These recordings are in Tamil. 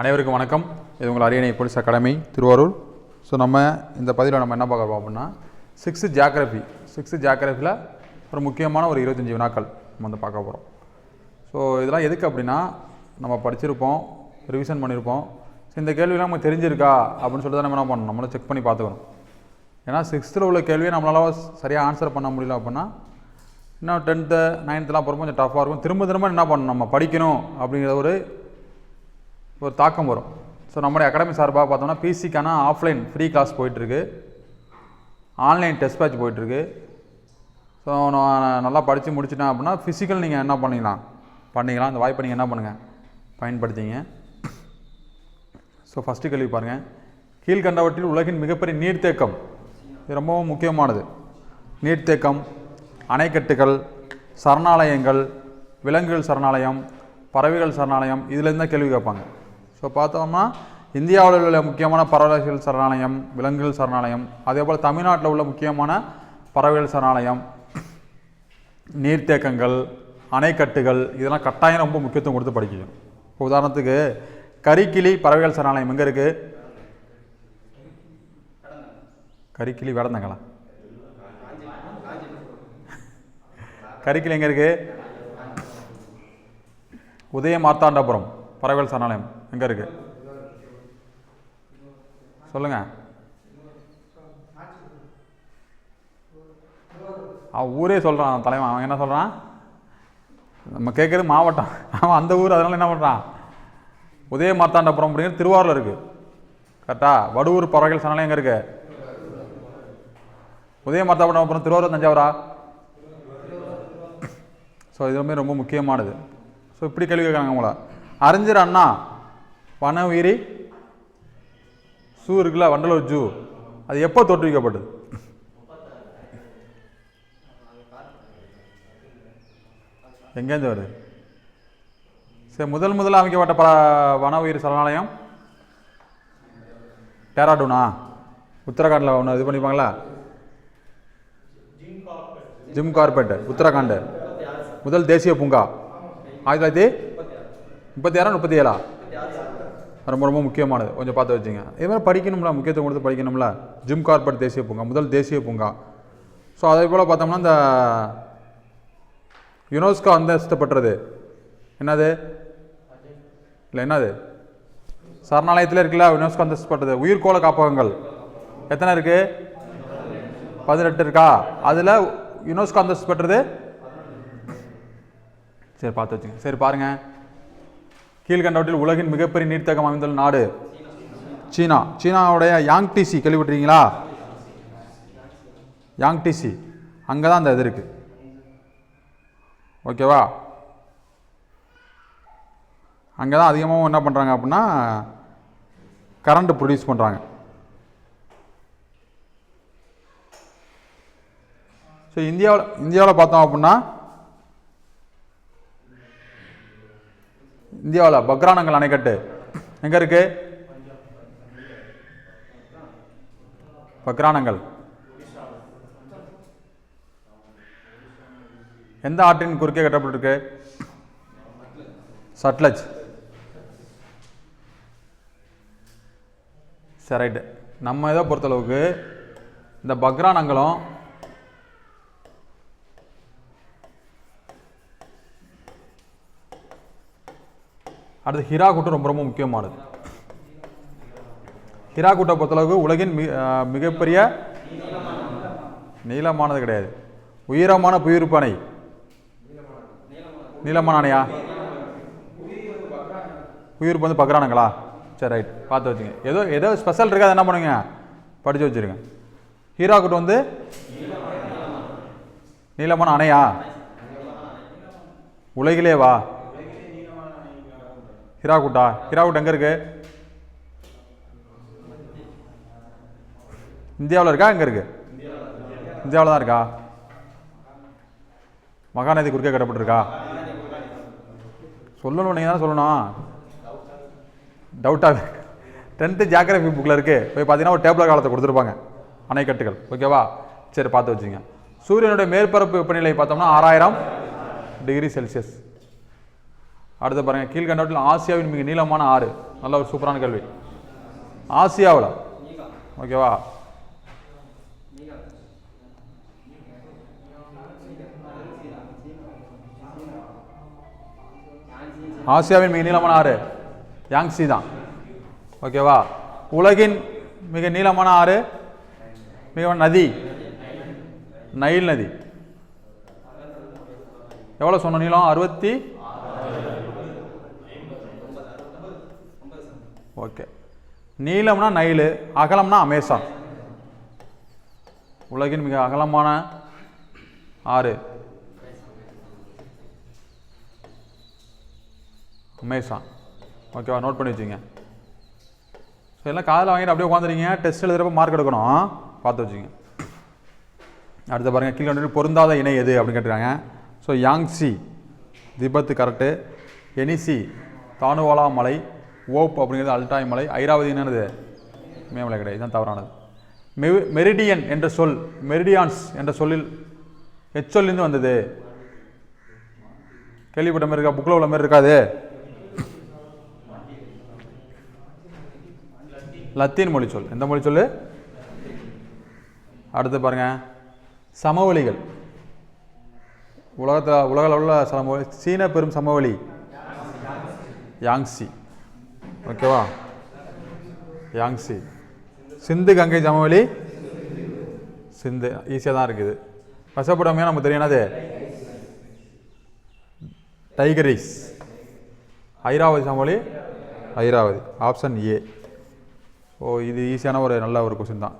அனைவருக்கும் வணக்கம். இது உங்கள் அரியணை போலீஸ் அகாடமி திருவாரூர். ஸோ நம்ம இந்த பதிவில் நம்ம என்ன பார்க்க போறோம் அப்படின்னா சிக்ஸ்த்து ஜியாகிரபி சிக்ஸ்த்து ஜியாகிரபியில் ஒரு முக்கியமான ஒரு இருபத்தஞ்சி வினாக்கள் நம்ம வந்து பார்க்க போகிறோம் ஸோ இதெல்லாம் எதுக்கு அப்படின்னா நம்ம படிச்சிருப்போம் ரிவிஷன் பண்ணியிருப்போம் ஸோ இந்த கேள்விலாம் நமக்கு தெரிஞ்சிருக்கா அப்படின்னு சொல்லிட்டு தான் நம்ம என்ன பண்ணணும்? நம்மளும் செக் பண்ணி பார்த்துக்கணும். ஏன்னா சிக்ஸ்த்தில் உள்ள கேள்வியை நம்மளால் சரியாக ஆன்சர் பண்ண முடியல அப்படின்னா இன்னும் டென்த்து நைன்த்துலாம் போகிறப்போ கொஞ்சம் டஃப்பாக இருக்கும். திரும்ப திரும்ப என்ன பண்ணணும்? நம்ம படிக்கணும் அப்படிங்கிற ஒரு ஒரு தாக்கம் வரும். ஸோ நம்முடைய அகாடமி சார்பாக பார்த்தோம்னா பிசிக்கான ஆஃப்லைன் ஃப்ரீ கிளாஸ் போயிட்டுருக்கு. ஆன்லைன் டெஸ்ட் பேட்ச் போயிட்டுருக்கு. ஸோ நான் நல்லா படித்து முடிச்சிட்டேன் அப்படின்னா ஃபிசிக்கல் நீங்கள் என்ன பண்ணிக்கலாம் பண்ணிக்கலாம் அந்த வாய்ப்பை நீங்கள் என்ன பண்ணுங்கள் பயன்படுத்திங்க. ஸோ ஃபஸ்ட்டு கேள்வி பாருங்கள் கீழ்கண்டவற்றில் உலகின் மிகப்பெரிய நீர்த்தேக்கம். இது ரொம்பவும் முக்கியமானது. நீர்த்தேக்கம் அணைக்கட்டுகள் சரணாலயங்கள் விலங்குகள் சரணாலயம் பறவைகள் சரணாலயம் இதுலேருந்து தான் கேள்வி கேட்பாங்க. ஸோ பார்த்தோம்னா இந்தியாவில் உள்ள முக்கியமான பறவைகள் சரணாலயம் விலங்குகள் சரணாலயம் அதே போல் தமிழ்நாட்டில் உள்ள முக்கியமான பறவைகள் சரணாலயம் நீர்த்தேக்கங்கள் அணைக்கட்டுகள் இதெல்லாம் கட்டாயம் ரொம்ப முக்கியத்துவம் கொடுத்து படிக்கணும். இப்போ உதாரணத்துக்கு கரிக்கிளி பறவைகள் சரணாலயம் எங்கே இருக்குது கரிக்கிளி வேடந்தங்களா? கரிக்கிளி எங்கே இருக்குது உதய மார்த்தாண்டபுரம் பறவைகள் சரணாலயம். எங்கே இருக்குது சொல்லுங்கள் அவன் ஊரே சொல்கிறான் தலைவன். அவன் என்ன சொல்கிறான் நம்ம கேட்குறது மாவட்டம். அவன் அந்த ஊர் அதனால என்ன பண்ணுறான் உதய மார்த்தாண்டபுரம் அப்படிங்கிறது திருவாரூர் இருக்குது கரெக்டாக வடுவூர் பறவைகள் சரணாலயம் எங்கே இருக்கு? உதய மார்த்தாண்டபுரம் திருவாரூர் தஞ்சாவூரா? ஸோ இதுவுமே ரொம்ப முக்கியமானது. ஸோ இப்படி கேள்வி கேட்குறாங்க உங்களை. அறிஞர் அண்ணா வன உயிரி சூ இருக்குல்ல வண்டலூர் ஜூ. அது எப்போ தோற்றுவிக்கப்பட்டது? எங்கேருந்து வருது? சரி முதல் முதல்ல அமைக்கப்பட்ட பல வன உயிர் சரணாலயம்? டேராடூனா? உத்தரகாண்டில் ஒன்று இது பண்ணிப்பாங்களா? Jim Corbett Uttarakhand. முதல் தேசிய பூங்கா. ஆயிரத்தி தொள்ளாயிரத்தி முப்பத்தி ஆறா முப்பத்தி ஏழா? ரொம்ப ரொம்ப முக்கியமானது. கொஞ்சம் பார்த்து வச்சுங்க. இது மாதிரி படிக்கணும்ல முக்கியத்துவம் கொடுத்து படிக்கணும்ல? ஜிம் கார்பெட் தேசிய பூங்கா முதல் தேசிய பூங்கா. ஸோ அதே போல் பார்த்தோம்னா இந்த யுனெஸ்கோ அந்தஸ்தப்பட்டுறது பெற்றது என்னது? இல்லை என்னது? சரணாலயத்தில் இருக்குல்ல யுனெஸ்கோ அந்தஸ்து உயிர்கோள காப்பகங்கள். எத்தனை இருக்குது பதினெட்டு இருக்கா? அதில் யுனெஸ்கோ அந்தஸ்து பெற்றது. சரி பார்த்து வச்சுங்க. சரி பாருங்கள் கீழ்கண்டவற்றில் உலகின் மிகப்பெரிய நீர்த்தகம் அமைந்துள்ள நாடு சீனா. சீனாவுடைய யாங்டிசி கேள்விப்பட்டிருக்கீங்களா? யாங்டிசி அங்கே தான் அந்த இது இருக்கு. ஓகேவா? அங்கே தான் அதிகமாக என்ன பண்ணுறாங்க அப்படின்னா கரண்ட் ப்ரொடியூஸ் பண்ணுறாங்க ஸோ இந்தியாவில் இந்தியாவில் பார்த்தோம் அப்படின்னா இந்தியாவில் பக்ரானங்கள் அணைக்கட்டு. எங்கே இருக்கு? பக்ரானங்கள். எந்த ஆற்றின் குறுக்கே கட்டப்பட்டிருக்கு? சட்லஜ். சரி ரைட்டு. நம்ம இதை பொறுத்தளவுக்கு இந்த பக்ரானங்களும் அடுத்து ஹிரா கூட்டம் ரொம்ப ரொம்ப முக்கியமானது. ஹிராகுட்டை பொறுத்தளவுக்கு உலகின் மிக மிகப்பெரிய நீளமானது கிடையாது. உயரமான புவியிருப்பு அணை. நீளமான அணையா? உயிர்ப்பு வந்து பக்ரானுங்களா? சரி ரைட் பார்த்து வச்சுங்க. ஏதோ ஏதோ ஸ்பெஷல் இருக்காது என்ன பண்ணுங்க? படித்து வச்சுருங்க. ஹீராகுட் வந்து நீளமான அணையா? உலகிலே வா. ஹிராகுட்டா ஹிராகுட் எங்கே இருக்கு? இந்தியாவில் இருக்கா? எங்கே இருக்கு? இந்தியாவில் தான் இருக்கா? மகாநதி குறுக்கே கட்டப்பட்டிருக்கா? சொல்லணும் நீங்கள் தான் சொல்லணும். டவுட்டாக டென்த்து ஜியாகிரபி புக்கில் இருக்குது போய் பார்த்தீங்கன்னா ஒரு டேபிள் காலத்தை கொடுத்துருப்பாங்க. அணைக்கட்டுகள். ஓகேவா சரி பார்த்து வச்சுங்க சூரியனுடைய மேற்பரப்பு வெப்பநிலை பார்த்தோம்னா ஆறாயிரம் டிகிரி செல்சியஸ். அடுத்து பாருங்கள் கீழ்கண்டவற்றில் ஆசியாவின் மிக நீளமான ஆறு. நல்ல ஒரு சூப்பரான கேள்வி ஆசியாவில் ஓகேவா? ஆசியாவின் மிக நீளமான ஆறு. யாங்ஸி தான். ஓகேவா? உலகின் மிக நீளமான ஆறு. மிக நதி. நைல் நதி. எவ்வளோ சொன்ன நீளம்? அறுபத்தி ஓகே. நீளம்னா நைலு அகலம்னா அமேசான். உலகின் மிக அகலமான ஆறு. அமேசான். ஓகேவா நோட் பண்ணி வச்சுங்க ஸோ எல்லாம் காதில் வாங்கிட்டு அப்படியே உட்காந்துருக்கீங்க. டெஸ்ட் எழுதுகிறப்ப மார்க் எடுக்கணும். பார்த்து வச்சுங்க அடுத்து பாருங்கள் கீழே பொருந்தாத இணை எது அப்படின்னு கேட்டுருக்காங்க. So Yangtze Tibet correct Yenisei தானுவாலா மலை. ஓப் அப்படிங்கிறது அல்டாய் மலை. ஐராவதி என்னது? மேமலை கிடையாது இதுதான் தவறானது. மெ மெரிடியன் என்ற சொல் மெரிடியான்ஸ் என்ற சொல்லில் எச்சொல்லிருந்து வந்தது. கேள்விப்பட்ட மாதிரி இருக்கா? புக்கில் உள்ள மாதிரி இருக்காது லத்தீன் மொழி சொல். எந்த மொழி சொல் அடுத்து பாருங்க. சமவெளிகள். உலகத்தில் உலக உள்ள சமவெளி சீன பெரும் சமவெளி. யாங்ஸி ஓகேவா யாங்ஸி சிந்து கங்கை சமவெளி சிந்து. ஈஸியாக தான் இருக்குது. கஷ்டப்படாமையாக நமக்கு தெரியும் என்னது? டைகரிஸ் ஐராவதி சமவெளி ஐராவதி. ஆப்ஷன் ஏ ஓ இது ஈஸியான ஒரு நல்ல ஒரு கொஸ்டின் தான்.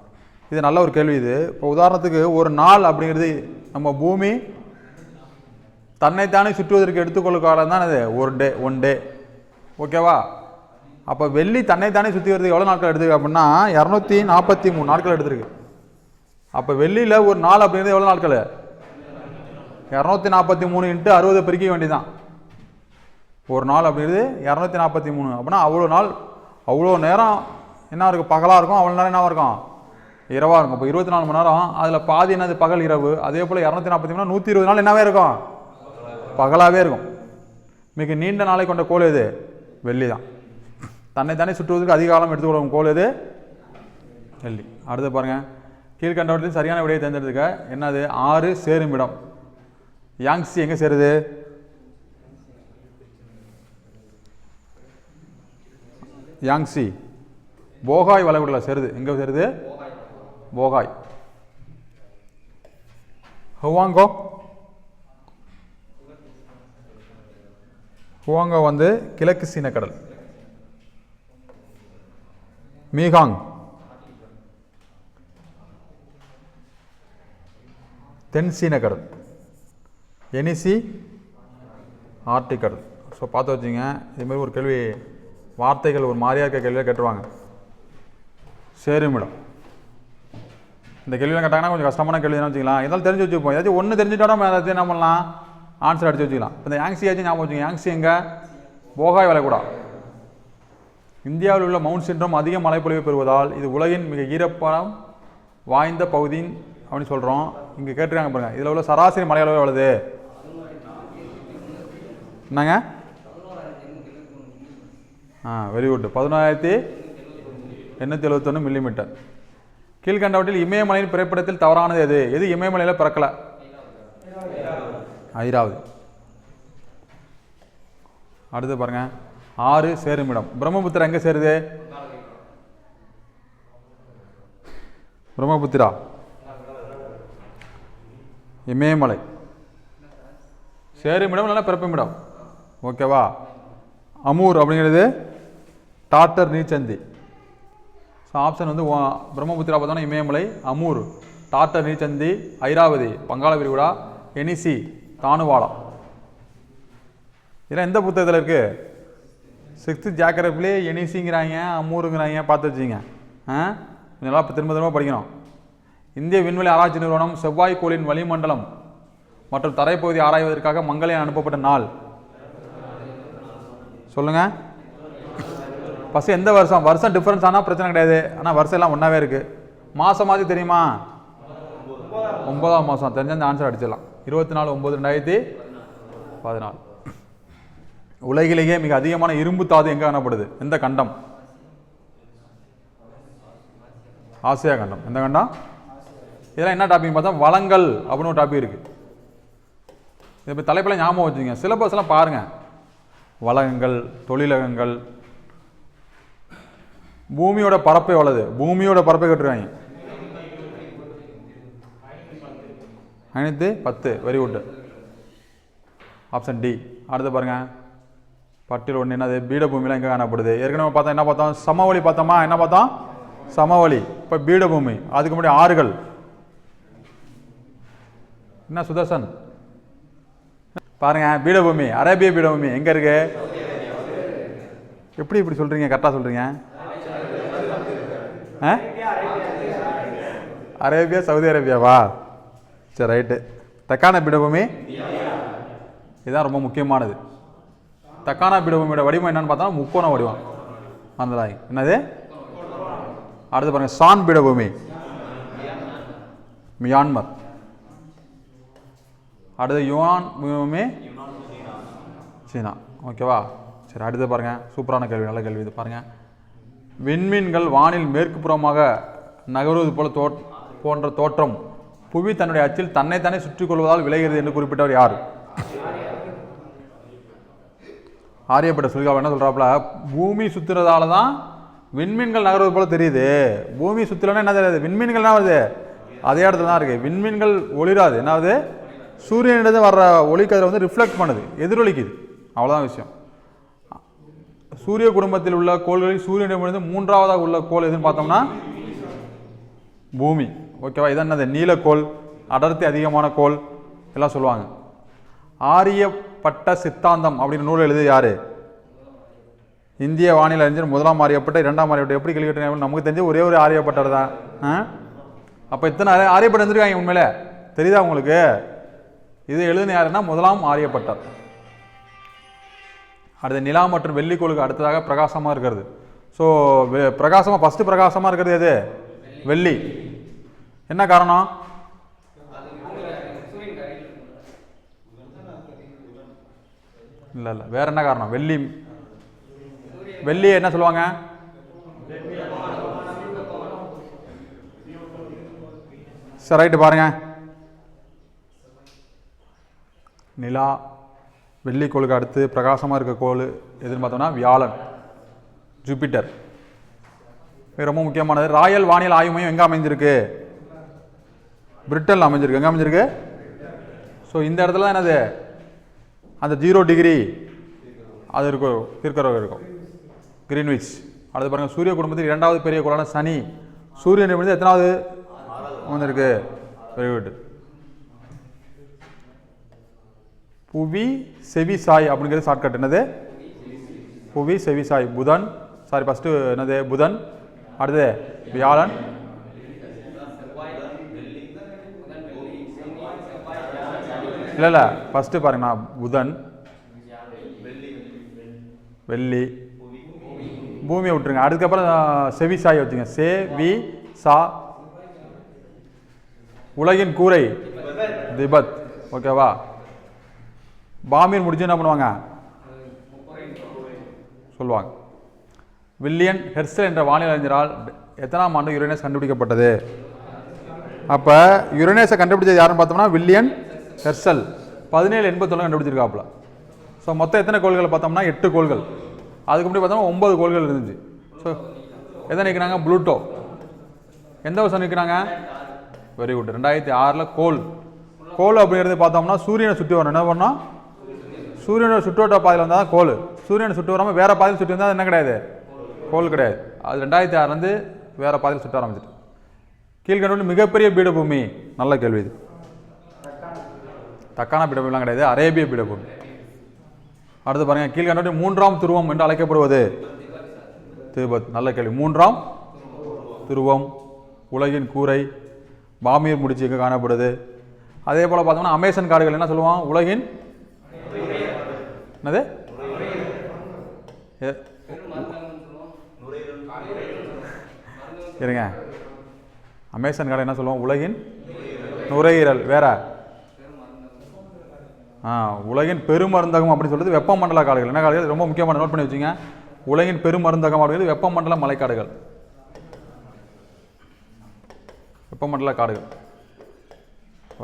இது நல்ல ஒரு கேள்வி இது. இப்போ உதாரணத்துக்கு ஒரு நாள் அப்படிங்கிறது நம்ம பூமி தன்னைத்தானே சுற்றுவதற்கு எடுத்துக்கொள்ளும் காலம் தான் அது ஒரு டே ஒன் டே ஓகேவா அப்போ வெள்ளி தன்னை தானே சுற்றி வருது? எவ்வளோ நாட்கள் எடுத்துருக்கு அப்படின்னா இரநூத்தி நாற்பத்தி மூணு நாட்கள் எடுத்துருக்கு. அப்போ வெள்ளியில் ஒரு நாள் அப்படிங்கிறது எவ்வளோ நாட்கள்? இரநூத்தி நாற்பத்தி மூணு இன்ட்டு அறுபது பெருக்க வேண்டியதான் ஒரு நாள் அப்படிங்கிறது இரநூத்தி நாற்பத்தி மூணு அப்படின்னா அவ்வளோ நாள் அவ்வளோ நேரம் என்ன இருக்கும்? பகலாக இருக்கும் அவ்வளோ நேரம் என்ன இருக்கும்? இரவாக இருக்கும். இப்போ இருபத்தி நாலு மணி நேரம் அதில் பாதி என்னது? பகல் இரவு. அதே போல் இரநூத்தி நாற்பத்தி மூணு நூற்றி இருபது நாள் என்னவே இருக்கும்? பகலாகவே இருக்கும். மிக நீண்ட நாளை கொண்ட கோள் எது? வெள்ளி தான் தன்னை தானே சுற்றுவதற்கு அதிக காலம் எடுத்துக்கொள்ளும் கோல் எது? வெள்ளி அடுத்து பாருங்கள் கீழ்கண்டவற்றில் சரியான விடையை தேர்ந்தெடுத்துக்க என்னது? ஆறு சேரும் இடம். யாங்ஸி எங்கே சேருது? யாங்ஸி போகாய் வளைகுடல சேருது. எங்கே சேருது? போகாய். ஹுவாங்கோ. ஹுவாங்கோ வந்து கிழக்கு சீன கடல் மீகாங் தென் கடல் எனிசி ஆர்டிக் கடல் ஸோ பார்த்து வச்சுங்க. இதுமாரி ஒரு கேள்வி வார்த்தைகள் ஒரு மாதிரியாக இருக்க கேள்வியாக கேட்டுருவாங்க. சேருமிடம் இந்த கேள்வியெல்லாம் கேட்டாங்கன்னா கொஞ்சம் கஷ்டமான கேள்வி தான் வச்சுக்கலாம் தெரிஞ்சு வச்சுப்போம். ஏதாச்சும் ஒன்று தெரிஞ்சுட்டோம் ஏதாச்சும் என்ன பண்ணலாம்? ஆன்சர் அடிச்சு வச்சுக்கலாம். இப்போ இந்த யாங்ஸி ஏதாச்சும் ஞாபகம் வச்சுக்கோங்க யாங்ஸி எங்கே? போகாய் வளைகுடா. இந்தியாவில் உள்ள மவுண்ட் சின்ரம் அதிக மழைப்பொழிவு பெறுவதால் இது உலகின் மிக ஈரப்பதம் வாய்ந்த பகுதியின் அப்படின்னு சொல்கிறோம் இங்கே கேட்டிருக்காங்க பாருங்கள் இதில் உள்ள சராசரி மழை அளவு எவ்வளவு? என்னங்க? ஆ வெரி குட் பதினோராயிரத்தி எண்ணூற்றி எழுபத்தொன்று மில்லிமீட்டர் கீழ்கண்டவற்றில் இமயமலையின் பிறப்பிடத்தில் தவறானது எது? எது இமயமலையில் பிறக்கலை? ஐராவது. அடுத்து பாருங்கள் ஆறு சேருமிடம் பிரம்மபுத்திரா எங்கே சேருது? பிரம்மபுத்திரா? இமயமலை. சேருமிடம் இல்லைன்னா பிறப்புமிடம் ஓகேவா? அமூர் அப்படிங்கிறது டாட்டர் நீச்சந்தி. ஸோ ஆப்ஷன் வந்து பிரம்மபுத்திரா பார்த்தோன்னா இமயமலை அமூர் டாட்டர் நீச்சந்தி ஐராவதி வங்காள விரிகுடா எனிசி தானுவாலா இதெல்லாம் எந்த புத்தகத்தில் இருக்குது சிக்ஸ்த்து ஜாக்கிரபிலே எனிசிங்கிறாங்க அம்மூருங்கிறாங்க பார்த்து வச்சுங்க ஆ? நல்லா திரும்ப திரும்ப படிக்கணும். இந்திய விண்வெளி ஆராய்ச்சி நிறுவனம் செவ்வாய்க்கோளின் வளிமண்டலம் மற்றும் தரைப்பகுதி ஆராய்வதற்காக மங்களையான் அனுப்பப்பட்ட நாள். சொல்லுங்க. ஃபஸ்ட்டு எந்த வருஷம்? வருஷம் டிஃப்ரென்ஸ் ஆனால் பிரச்சனை கிடையாது. ஆனால் வருஷம் எல்லாம் ஒன்றாவே இருக்குது மாதம் மாதிரி தெரியுமா? ஒன்பதாம் மாதம் தெரிஞ்ச அந்த ஆன்சர் அடிச்சிடலாம். இருபத்தி நாலு ஒம்பது ரெண்டாயிரத்தி பதினாலு. உலகிலேயே மிக அதிகமான இரும்பு தாது எங்கே காணப்படுது? எந்த கண்டம்? ஆசியா கண்டம். எந்த கண்டம்? இதெல்லாம் என்ன டாபிக் பார்த்தா வளங்கள் அப்படின்னு ஒரு டாபிக் இருக்குது இது இப்போ தலைப்பில் ஞாபகம் வச்சுங்க சிலபஸ்லாம் பாருங்கள் வளங்கள் தொழிலகங்கள். பூமியோட பரப்பை எவ்வளவு பூமியோட பரப்பை கட்டுருவாங்க அனைத்து பத்து. வெரி குட் ஆப்ஷன் டி அடுத்து பாருங்கள் பட்டியல் ஒன்று என்னது பீடபூமிலாம் எங்கே காணப்படுது. ஏற்கனவே பார்த்தோம் என்ன பார்த்தோம்? சமவெளி பார்த்தோமா? என்ன பார்த்தோம்? சமவெளி. இப்போ பீடபூமி. அதுக்கு முன்னாடி ஆறுகள். என்ன சுதர்சன்? பாருங்க பீடபூமி. அரேபிய பீடபூமி. எங்கே இருக்கு? எப்படி இப்படி சொல்கிறீங்க கரெக்டாக சொல்கிறீங்க ஆ? Arabia Saudi அரேபியாவா? சரி ரைட்டு தக்கான பீடபூமி? இதுதான் ரொம்ப முக்கியமானது. தக்கான பீடபூமியோட வடிவம் என்னன்னு பார்த்தா முக்கோண வடிவம். அந்த என்னது? அடுத்து பாருங்க சான் பீடபூமி. மியான்மர். அடுத்து யுவான் பூமி சீனா. ஓகேவா? சரி அடுத்து பாருங்க சூப்பரான கேள்வி நல்ல கேள்வி இது பாருங்க. விண்மீன்கள் வானில் மேற்கு புறமாக நகருவது போல தோ போன்ற தோற்றம். புவி தன்னுடைய அச்சில் தன்னைத்தானே சுற்றிக்கொள்வதால் விளைகிறது என்று குறிப்பிட்டவர் யார்? ஆரியப்பட்ட சொல்லிக்கா என்ன சொல்கிறாப்புல பூமி சுற்றுறதால தான் விண்மீன்கள் நகர்வது போல் தெரியுது. பூமி சுற்றுலன்னா என்ன தெரியாது? விண்மீன்கள் என்ன வருது? அதே இடத்துல தான் இருக்குது விண்மீன்கள் ஒளிராது. என்ன ஆகுது சூரியனிடம் வர்ற ஒளிக்கதிரை வந்து ரிஃப்ளெக்ட் பண்ணுது. எதிரொலிக்குது. அவ்வளோதான் விஷயம். சூரிய குடும்பத்தில் உள்ள கோள்களில் சூரியனிடமிருந்து மூன்றாவதாக உள்ள கோள் எதுன்னு பார்த்தோம்னா பூமி. ஓகேவா? இதான் என்னது? நீலக்கோள் அடர்த்தி அதிகமான கோள். எல்லாம் சொல்லுவாங்க. ஆரியப்பட்ட சித்தாந்தம் அப்படின்னு நூல் எழுதி யாரு? இந்திய வானிலை அறிஞர் முதலாம் ஆரியப்பட்ட இரண்டாம் ஆரியப்பட்ட. எப்படி கேள்வி நமக்கு தெரிஞ்ச ஒரே ஒரு ஆரியப்பட்டர் தான். ஆ? அப்போ இத்தனை ஆரிய- ஆரியப்பட்ட இருந்திருக்காங்க உண்மையில தெரியுதா உங்களுக்கு? இது எழுதின யாருன்னா முதலாம் ஆரியப்பட்டர். அடுத்து நிலா மற்றும் வெள்ளிக்கோளுக்கு அடுத்ததாக பிரகாசமாக இருக்கிறது. ஸோ பிரகாசமாக ஃபஸ்ட்டு பிரகாசமாக இருக்கிறது எது? வெள்ளி. என்ன காரணம்? இல்லை இல்லை வேறு என்ன காரணம்? வெள்ளி வெள்ளி என்ன சொல்லுவாங்க? சரி ரைட்டு பாருங்க. நிலா வெள்ளி கோளுக்கு அடுத்து பிரகாசமாக இருக்க கோள் எதுன்னு பார்த்தோம்னா வியாழன் ஜூபிட்டர். இது ரொம்ப முக்கியமானது. ராயல் வானியல் ஆய்வு மையம் எங்கே அமைஞ்சிருக்கு? பிரிட்டனில் அமைஞ்சிருக்கு. எங்கே அமைஞ்சிருக்கு? ஸோ இந்த இடத்துல தான் என்னது? அந்த ஜீரோ டிகிரி அது இருக்கும் தீர்க்கரகம் இருக்கும். கிரீன்விச் அடுத்து பாருங்கள் சூரிய குடும்பத்தில் இரண்டாவது பெரிய கோளான சனி. சூரியன் வந்து எத்தனாவது? வந்திருக்கு. வெரி குட் புவி செவி சாய் அப்படிங்கிறது ஷார்ட்கட் என்னது? புவி செவிசாய் புதன். சாரி ஃபஸ்ட்டு என்னது? புதன். அடுத்து வியாழன். இல்லை இல்லை ஃபஸ்ட்டு பாருங்கண்ணா புதன். வெள்ளி. பூமியை விட்டுருங்க. அதுக்கப்புறம் செவி சாயை வச்சுங்க. Say we saw. உலகின் கூரை. திபத். ஓகேவா? பாமீர் முடிஞ்சு என்ன பண்ணுவாங்க? சொல்லுவாங்க. வில்லியன் ஹெர்சல் என்ற வானிலை அறிஞரால் எத்தனாம் ஆண்டு யுரேனஸ் கண்டுபிடிக்கப்பட்டது? அப்போ யுரேனஸை கண்டுபிடிச்சது யாருன்னு பார்த்தோம்னா வில்லியன் ஹெர்சல். பதினேழு எண்பத்தொன்று கண்டுபிடிச்சிருக்காப்புல. ஸோ மொத்தம் எத்தனை கோள்களை பார்த்தோம்னா எட்டு கோள்கள். அதுக்கு முன்னாடி பார்த்தோம்னா ஒம்பது கோள்கள் இருந்துச்சு. ஸோ எதை நிற்கிறாங்க ப்ளூட்டோ. எந்த வருஷம் நிற்கிறாங்க வெரி குட் ரெண்டாயிரத்தி ஆறில் கோல். கோல் அப்படிங்கிறது பார்த்தோம்னா சூரியனை சுற்றி வரணும். என்ன பண்ணோம் சூரியனோட சுற்றுவட்ட பாதையில் வந்தால் தான் கோல். சூரியனை சுற்றி வராமல் வேறு பாதையில் சுற்றி வந்தால் என்ன கிடையாது? கோல் கிடையாது. அது ரெண்டாயிரத்தி ஆறுலேருந்து வேறு பாதையில் சுற்ற ஆரம்பிச்சிட்டு. கீழ்கண்டோடு மிகப்பெரிய பீடபூமி. நல்ல கேள்வி இது. தக்கான பீடபூமிலாம் கிடையாது அரேபிய பீடபூமி அடுத்து பாருங்கள் கீழ்கண்டோடு மூன்றாம் துருவம் என்று அழைக்கப்படுவது. திருபத் நல்ல கேள்வி. மூன்றாம் துருவம் உலகின் கூரை பாமீர் முடிச்சு எங்கே காணப்படுது. அதே போல் பார்த்தோம்னா அமேசன் காடுகள் என்ன சொல்லுவான் உலகின் என்னது? இருங்க. அமேசான் காடு என்ன சொல்லுவோம் உலகின் நுரையீரல். வேற? உலகின் பெருமருந்தகம் அப்படின்னு சொல்றது வெப்பமண்டல காடுகள். என்ன காடுகள்? ரொம்ப முக்கியமான நோட் பண்ணி வச்சுங்க. உலகின் பெருமருந்தகம் அப்படிங்கிறது வெப்பமண்டல மலைக்காடுகள். வெப்பமண்டல காடுகள்.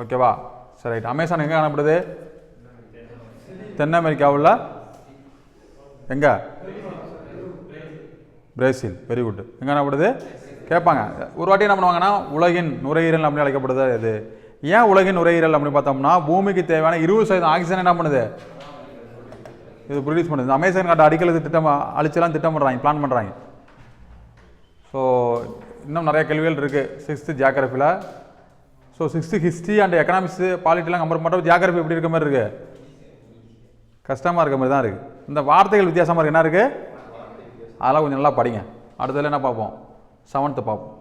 ஓகேவா சரி ரைட் அமேசான் எங்கே காணப்படுது? தென் அமெரிக்காவில் எங்கே? பிரேசில் வெரி குட் எங்கே காணப்படுது? கேட்பாங்க. ஒரு வாட்டி என்ன பண்ணுவாங்கன்னா உலகின் நுரையீரல் அப்படின்னு அழைக்கப்படுது. இது ஏன் உலகின் நுரையீரல் அப்படின்னு பார்த்தோம்னா பூமிக்கு தேவையான இருபது சதவீதம் ஆக்சிஜன் என்ன பண்ணுது? இது ப்ரொடியூஸ் பண்ணுது. அமேசான் காட்டை அடிக்கிறது திட்டம் அழிச்செல்லாம் திட்டம் பண்ணுறாங்க பிளான் பண்ணுறாங்க ஸோ இன்னும் நிறைய கேள்விகள் இருக்குது sixth ஜியாகிரஃபியில் so sixth history and economics பாலிட்டிலாம் compare பண்ணுறப்ப ஜியாகிரஃபி எப்படி இருக்க மாதிரி இருக்குது கஷ்டமாக இருக்க மாதிரி தான் இருக்குது இந்த வார்த்தைகள் வித்தியாசமாக இருக்குது என்ன இருக்குது அதெல்லாம் கொஞ்சம் நல்லா படிங்க. அடுத்ததில் என்ன பார்ப்போம்? செவன்த்து பார்ப்போம்.